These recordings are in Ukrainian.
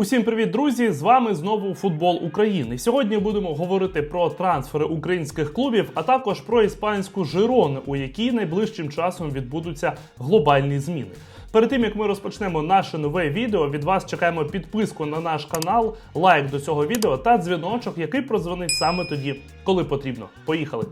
Усім привіт, друзі! З вами знову футбол України. Сьогодні будемо говорити про трансфери українських клубів, а також про іспанську Жирону, у якій найближчим часом відбудуться глобальні зміни. Перед тим як ми розпочнемо наше нове відео, від вас чекаємо підписку на наш канал, лайк до цього відео та дзвіночок, який прозвонить саме тоді, коли потрібно. Поїхали!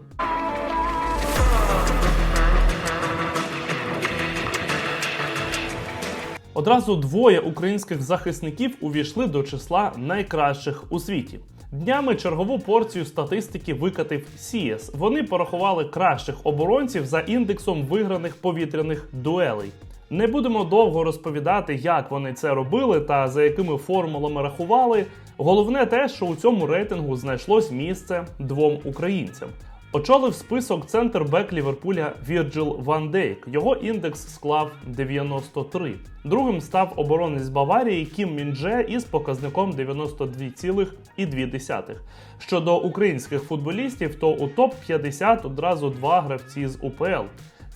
Одразу двоє українських захисників увійшли до числа найкращих у світі. Днями чергову порцію статистики викатив Сієс. Вони порахували кращих оборонців за індексом виграних повітряних дуелей. Не будемо довго розповідати, як вони це робили та за якими формулами рахували. Головне те, що у цьому рейтингу знайшлось місце двом українцям. Очолив список центр-бек Ліверпуля Вірджил Ван Дейк. Його індекс склав 93. Другим став оборонець Баварії Кім Міндже із показником 92,2. Щодо українських футболістів, то у топ-50 одразу два гравці з УПЛ.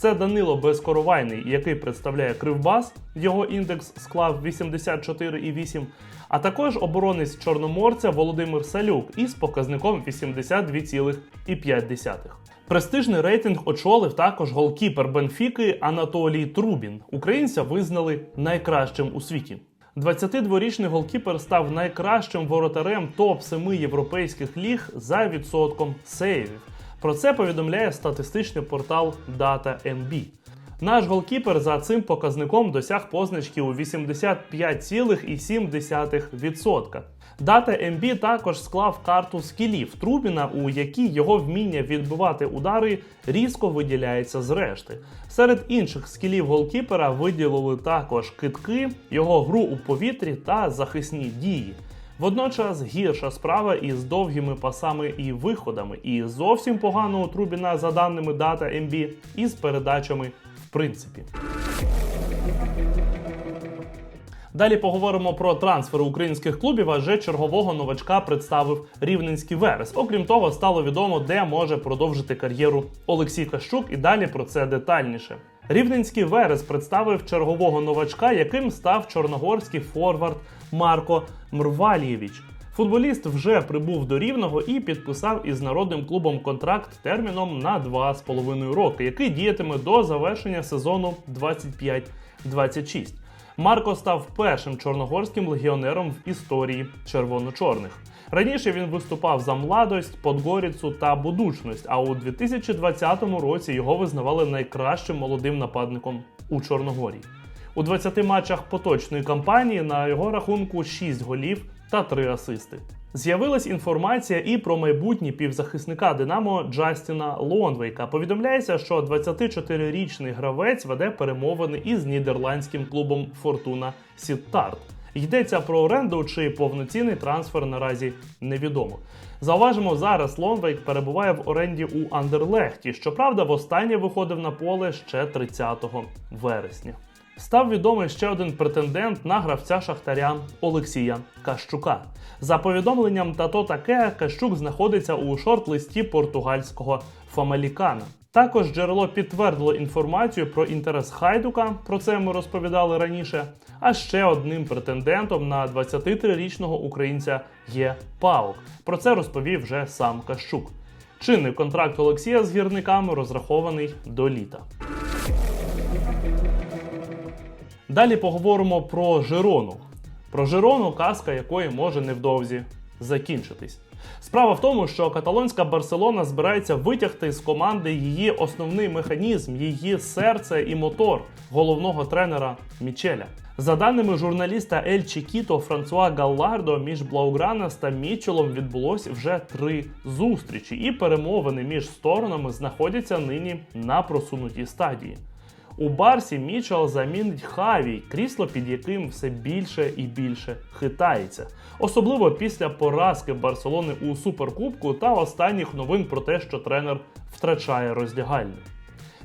Це Данило Безкоровайний, який представляє Кривбас. Його індекс склав 84,8. А також оборонець Чорноморця Володимир Салюк із показником 82,5. Престижний рейтинг очолив також голкіпер Бенфіки Анатолій Трубін. Українця визнали найкращим у світі. 22-річний голкіпер став найкращим воротарем топ-7 європейських ліг за відсотком сейвів. Про це повідомляє статистичний портал DataMB. Наш голкіпер за цим показником досяг позначки у 85,7%. Дата MB також склав карту скілів Трубіна, у якій його вміння відбивати удари різко виділяється з решти. Серед інших скілів голкіпера виділили також китки, його гру у повітрі та захисні дії. Водночас гірша справа із довгими пасами і виходами, і зовсім погано у Трубіна за даними дата MB із передачами в принципі. Далі поговоримо про трансфери українських клубів, адже чергового новачка представив Рівненський Верес. Окрім того, стало відомо, де може продовжити кар'єру Олексій Кащук, і далі про це детальніше. Рівненський Верес представив чергового новачка, яким став чорногорський форвард Марко Мрвалєвіч. Футболіст вже прибув до Рівного і підписав із народним клубом контракт терміном на 2,5 роки, який діятиме до завершення сезону 25-26. Марко став першим чорногорським легіонером в історії червоно-чорних. Раніше він виступав за младость, Подгоріцу та будучність, а у 2020 році його визнавали найкращим молодим нападником у Чорногорії. У 20 матчах поточної кампанії на його рахунку 6 голів та 3 асисти. З'явилась інформація і про майбутнє півзахисника Динамо Джастіна Лонвейка. Повідомляється, що 24-річний гравець веде перемовини із нідерландським клубом Фортуна Сіттарт. Йдеться про оренду чи повноцінний трансфер наразі невідомо. Зауважимо, зараз Лонвейк перебуває в оренді у Андерлехті. Щоправда, востаннє виходив на поле ще 30 вересня. Став відомий ще один претендент на гравця Шахтаря Олексія Кащука. За повідомленням тато таке Кащук знаходиться у шорт-листі португальського Фамалікана. Також джерело підтвердило інформацію про інтерес Хайдука, про це ми розповідали раніше. А ще одним претендентом на 23-річного українця є Паук. Про це розповів вже сам Кащук. Чинний контракт Олексія з гірниками розрахований до літа. Далі поговоримо про Жирону. Про Жирону, казка якої може невдовзі закінчитись. Справа в тому, що каталонська Барселона збирається витягти з команди її основний механізм, її серце і мотор головного тренера Мічеля. За даними журналіста Ель Чікіто Франсуа Галлардо, між Блаугранас та Мічелом відбулось вже три зустрічі, і перемовини між сторонами знаходяться нині на просунутій стадії. У Барсі Мічел замінить Хаві, крісло під яким все більше і більше хитається, особливо після поразки Барселони у суперкубку та останніх новин про те, що тренер втрачає роздягальню.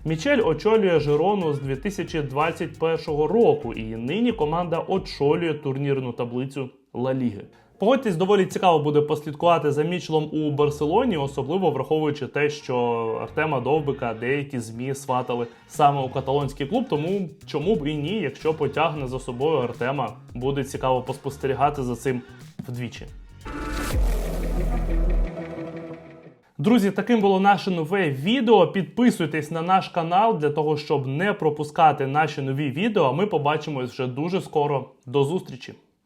Мічель очолює Жирону з 2021 року, і нині команда очолює турнірну таблицю Ла Ліги. Погодьтесь, доволі цікаво буде послідкувати за Мічелом у Барселоні, особливо враховуючи те, що Артема Довбика деякі змі сватали саме у каталонський клуб. Тому чому б і ні, якщо потягне за собою Артема, буде цікаво поспостерігати за цим вдвічі. Друзі, таким було наше нове відео. Підписуйтесь на наш канал для того, щоб не пропускати наші нові відео. Ми побачимось вже дуже скоро. До зустрічі!